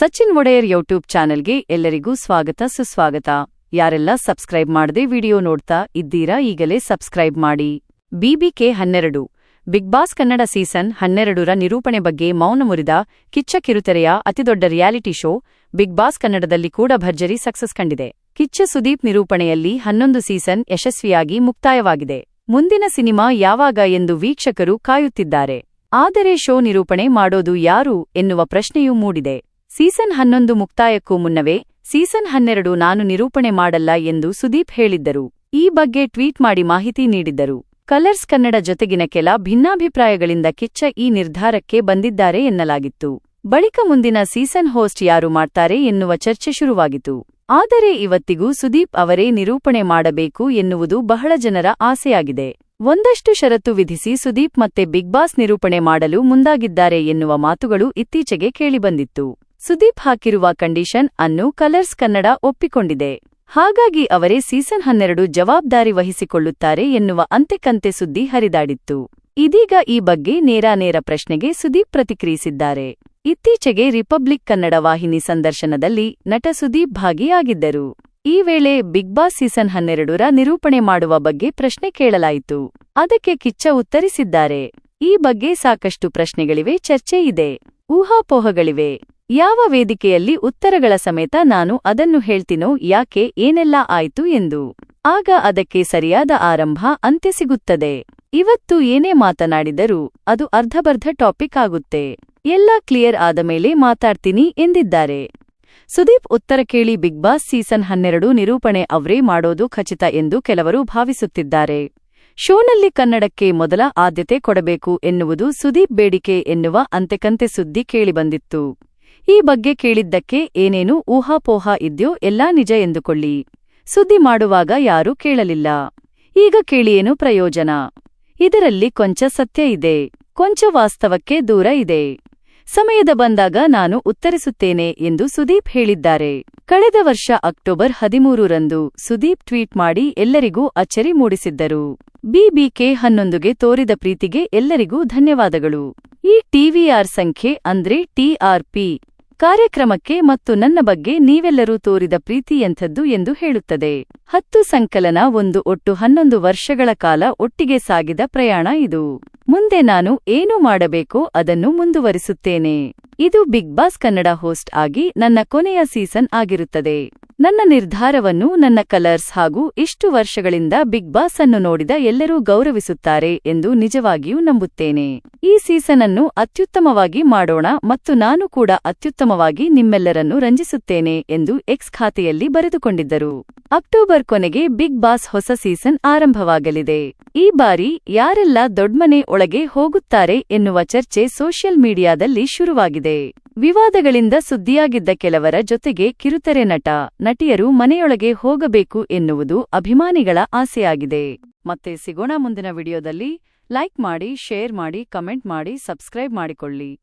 Sachin Wadiyar YouTube ಚಾನೆಲ್ಗೆ ಎಲ್ಲರಿಗೂ ಸ್ವಾಗತ ಸುಸ್ವಾಗತ. ಯಾರೆಲ್ಲ ಸಬ್ಸ್ಕ್ರೈಬ್ ಮಾಡದೆ ವಿಡಿಯೋ ನೋಡ್ತಾ ಇದ್ದೀರಾ ಈಗಲೇ ಸಬ್ಸ್ಕ್ರೈಬ್ ಮಾಡಿ. ಬಿಬಿಕೆ ಹನ್ನೆರಡು. ಬಿಗ್ ಬಾಸ್ ಕನ್ನಡ ಸೀಸನ್ ಹನ್ನೆರಡರ ನಿರೂಪಣೆ ಬಗ್ಗೆ ಮೌನ ಮುರಿದ ಕಿಚ್ಚ ಕಿರುತೆರೆಯ ಅತಿದೊಡ್ಡ ರಿಯಾಲಿಟಿ ಶೋ ಬಿಗ್ ಬಾಸ್ ಕನ್ನಡದಲ್ಲಿ ಕೂಡ ಭರ್ಜರಿ ಸಕ್ಸಸ್ ಕಂಡಿದೆ. ಕಿಚ್ಚ ಸುದೀಪ್ ನಿರೂಪಣೆಯಲ್ಲಿ ಹನ್ನೊಂದು ಸೀಸನ್ ಯಶಸ್ವಿಯಾಗಿ ಮುಕ್ತಾಯವಾಗಿದೆ. ಮುಂದಿನ ಸಿನಿಮಾ ಯಾವಾಗ ಎಂದು ವೀಕ್ಷಕರು ಕಾಯುತ್ತಿದ್ದಾರೆ. ಆದರೆ ಶೋ ನಿರೂಪಣೆ ಮಾಡೋದು ಯಾರು ಎನ್ನುವ ಪ್ರಶ್ನೆಯೂ ಮೂಡಿದೆ. ಸೀಸನ್ ಹನ್ನೊಂದು ಮುಕ್ತಾಯಕ್ಕೂ ಮುನ್ನವೇ ಸೀಸನ್ ಹನ್ನೆರಡು ನಾನು ನಿರೂಪಣೆ ಮಾಡಲ್ಲ ಎಂದು ಸುದೀಪ್ ಹೇಳಿದ್ದರು. ಈ ಬಗ್ಗೆ ಟ್ವೀಟ್ ಮಾಡಿ ಮಾಹಿತಿ ನೀಡಿದ್ದರು. ಕಲರ್ಸ್ ಕನ್ನಡ ಜೊತೆಗಿನ ಕೆಲ ಭಿನ್ನಾಭಿಪ್ರಾಯಗಳಿಂದ ಕಿಚ್ಚ ಈ ನಿರ್ಧಾರಕ್ಕೆ ಬಂದಿದ್ದಾರೆ ಎನ್ನಲಾಗಿತ್ತು. ಬಳಿಕ ಮುಂದಿನ ಸೀಸನ್ ಹೋಸ್ಟ್ ಯಾರು ಮಾಡ್ತಾರೆ ಎನ್ನುವ ಚರ್ಚೆ ಶುರುವಾಗಿತು ಆದರೆ ಇವತ್ತಿಗೂ ಸುದೀಪ್ ಅವರೇ ನಿರೂಪಣೆ ಮಾಡಬೇಕು ಎನ್ನುವುದು ಬಹಳ ಜನರ ಆಸೆಯಾಗಿದೆ. ಒಂದಷ್ಟು ಷರತ್ತು ವಿಧಿಸಿ ಸುದೀಪ್ ಮತ್ತೆ ಬಿಗ್ ಬಾಸ್ ನಿರೂಪಣೆ ಮಾಡಲು ಮುಂದಾಗಿದ್ದಾರೆ ಎನ್ನುವ ಮಾತುಗಳು ಇತ್ತೀಚೆಗೆ ಕೇಳಿಬಂದಿತ್ತು. ಸುದೀಪ್ ಹಾಕಿರುವ ಕಂಡೀಷನ್ ಅನ್ನು ಕಲರ್ಸ್ ಕನ್ನಡ ಒಪ್ಪಿಕೊಂಡಿದೆ. ಹಾಗಾಗಿ ಅವರೇ ಸೀಸನ್ ಹನ್ನೆರಡು ಜವಾಬ್ದಾರಿ ವಹಿಸಿಕೊಳ್ಳುತ್ತಾರೆ ಎನ್ನುವ ಅಂತೆಕಂತೆ ಸುದ್ದಿ ಹರಿದಾಡಿತ್ತು. ಇದೀಗ ಈ ಬಗ್ಗೆ ನೇರಾನೇರ ಪ್ರಶ್ನೆಗೆ ಸುದೀಪ್ ಪ್ರತಿಕ್ರಿಯಿಸಿದ್ದಾರೆ. ಇತ್ತೀಚೆಗೆ ರಿಪಬ್ಲಿಕ್ ಕನ್ನಡ ವಾಹಿನಿ ಸಂದರ್ಶನದಲ್ಲಿ ನಟ ಸುದೀಪ್ ಭಾಗಿಯಾಗಿದ್ದರು. ಈ ವೇಳೆ ಬಿಗ್ ಬಾಸ್ ಸೀಸನ್ ಹನ್ನೆರಡರ ನಿರೂಪಣೆ ಮಾಡುವ ಬಗ್ಗೆ ಪ್ರಶ್ನೆ ಕೇಳಲಾಯಿತು. ಅದಕ್ಕೆ ಕಿಚ್ಚ ಉತ್ತರಿಸಿದ್ದಾರೆ. ಈ ಬಗ್ಗೆ ಸಾಕಷ್ಟು ಪ್ರಶ್ನೆಗಳಿವೆ, ಚರ್ಚೆ ಇದೆ. ಊಹಾಪೋಹಗಳಿವೆ. ಯಾವ ವೇದಿಕೆಯಲ್ಲಿ ಉತ್ತರಗಳ ಸಮೇತ ನಾನು ಅದನ್ನು ಹೇಳ್ತೀನೋ ಯಾಕೆ ಏನೆಲ್ಲ ಆಯ್ತು ಎಂದು. ಆಗ ಅದಕ್ಕೆ ಸರಿಯಾದ ಆರಂಭ ಅಂತ್ಯ ಸಿಗುತ್ತದೆ ಇವತ್ತು ಏನೇ ಮಾತನಾಡಿದರೂ ಅದು ಅರ್ಧಬರ್ಧ ಟಾಪಿಕ್ ಆಗುತ್ತೆ. ಎಲ್ಲ ಕ್ಲಿಯರ್ ಆದ ಮೇಲೆ ಮಾತಾಡ್ತೀನಿ ಎಂದಿದ್ದಾರೆ. ಸುದೀಪ್ ಉತ್ತರ ಕೇಳಿ ಬಿಗ್ ಬಾಸ್ ಸೀಸನ್ ಹನ್ನೆರಡು ನಿರೂಪಣೆ ಅವ್ರೇ ಮಾಡೋದು ಖಚಿತ ಎಂದು ಕೆಲವರು ಭಾವಿಸುತ್ತಿದ್ದಾರೆ. ಶೋನಲ್ಲಿ ಕನ್ನಡಕ್ಕೆ ಮೊದಲ ಆದ್ಯತೆ ಕೊಡಬೇಕು ಎನ್ನುವುದು ಸುದೀಪ್ ಬೇಡಿಕೆ ಎನ್ನುವ ಅಂತೆಕಂತೆ ಸುದ್ದಿ ಕೇಳಿಬಂದಿತ್ತು ಈ ಬಗ್ಗೆ ಕೇಳಿದ್ದಕ್ಕೆ ಏನೇನು ಊಹಾಪೋಹ ಇದ್ಯೋ ಎಲ್ಲಾ ನಿಜ ಎಂದುಕೊಳ್ಳಿ. ಸುದ್ದಿ ಮಾಡುವಾಗ ಯಾರೂ ಕೇಳಲಿಲ್ಲ. ಈಗ ಕೇಳಿಯೇನು ಪ್ರಯೋಜನ? ಇದರಲ್ಲಿ ಕೊಂಚ ಸತ್ಯ ಇದೆ. ಕೊಂಚ ವಾಸ್ತವಕ್ಕೆ ದೂರ ಇದೆ. ಸಮಯದ ಬಂದಾಗ ನಾನು ಉತ್ತರಿಸುತ್ತೇನೆ ಎಂದು ಸುದೀಪ್ ಹೇಳಿದ್ದಾರೆ. ಕಳೆದ ವರ್ಷ ಅಕ್ಟೋಬರ್ ಹದಿಮೂರರಂದು ಸುದೀಪ್ ಟ್ವೀಟ್ ಮಾಡಿ ಎಲ್ಲರಿಗೂ ಅಚ್ಚರಿ ಮೂಡಿಸಿದ್ದರು. ಬಿಬಿಕೆ ಹನ್ನೊಂದುಗೆ ತೋರಿದ ಪ್ರೀತಿಗೆ ಎಲ್ಲರಿಗೂ ಧನ್ಯವಾದಗಳು. ಈ ಟಿವಿಆರ್ ಸಂಖ್ಯೆ ಅಂದ್ರೆ ಟಿಆರ್ಪಿ ಕಾರ್ಯಕ್ರಮಕ್ಕೆ ಮತ್ತು ನನ್ನ ಬಗ್ಗೆ ನೀವೆಲ್ಲರೂ ತೋರಿದ ಪ್ರೀತಿಯಂಥದ್ದು ಎಂದು ಹೇಳುತ್ತದೆ. ಹತ್ತು ಸಂಕಲನ ಒಂದು ಒಟ್ಟು ಹನ್ನೊಂದು ವರ್ಷಗಳ ಕಾಲ ಒಟ್ಟಿಗೆ ಸಾಗಿದ ಪ್ರಯಾಣ ಇದು. ಮುಂದೆ ನಾನು ಏನು ಮಾಡಬೇಕೋ ಅದನ್ನು ಮುಂದುವರಿಸುತ್ತೇನೆ. ಇದು ಬಿಗ್ ಬಾಸ್ ಕನ್ನಡ ಹೋಸ್ಟ್ ಆಗಿ ನನ್ನ ಕೊನೆಯ ಸೀಸನ್ ಆಗಿರುತ್ತದೆ. ನನ್ನ ನಿರ್ಧಾರವನ್ನು ನನ್ನ ಕಲರ್ಸ್ ಹಾಗೂ ಇಷ್ಟು ವರ್ಷಗಳಿಂದ ಬಿಗ್ ಬಾಸ್ ಅನ್ನು ನೋಡಿದ ಎಲ್ಲರೂ ಗೌರವಿಸುತ್ತಾರೆ ಎಂದು ನಿಜವಾಗಿಯೂ ನಂಬುತ್ತೇನೆ. ಈ ಸೀಸನ್ ಅನ್ನು ಅತ್ಯುತ್ತಮವಾಗಿ ಮಾಡೋಣ ಮತ್ತು ನಾನು ಕೂಡ ಅತ್ಯುತ್ತಮವಾಗಿ ನಿಮ್ಮೆಲ್ಲರನ್ನು ರಂಜಿಸುತ್ತೇನೆ ಎಂದು ಎಕ್ಸ್ ಖಾತೆಯಲ್ಲಿ ಬರೆದುಕೊಂಡಿದ್ದರು. ಅಕ್ಟೋಬರ್ ಕೊನೆಗೆ ಬಿಗ್ ಬಾಸ್ ಹೊಸ ಸೀಸನ್ ಆರಂಭವಾಗಲಿದೆ. ಈ ಬಾರಿ ಯಾರೆಲ್ಲ ದೊಡ್ಮನೆ ಒಳಗೆ ಹೋಗುತ್ತಾರೆ ಎನ್ನುವ ಚರ್ಚೆ ಸೋಷಿಯಲ್ ಮೀಡಿಯಾದಲ್ಲಿ ಶುರುವಾಗಿದೆ. ವಿವಾದಗಳಿಂದ ಸುದ್ದಿಯಾಗಿದ್ದ ಕೆಲವರ ಜೊತೆಗೆ ಕಿರುತೆರೆ ನಟ, ನಟಿಯರು ಮನೆಯೊಳಗೆ ಹೋಗಬೇಕು ಎನ್ನುವುದು ಅಭಿಮಾನಿಗಳ ಆಸೆಯಾಗಿದೆ. ಮತ್ತೆ ಸಿಗೋಣ ಮುಂದಿನ ವಿಡಿಯೋದಲ್ಲಿ ಲೈಕ್ ಮಾಡಿ, ಶೇರ್ ಮಾಡಿ, ಕಮೆಂಟ್ ಮಾಡಿ, ಸಬ್ಸ್ಕ್ರೈಬ್ ಮಾಡಿಕೊಳ್ಳಿ.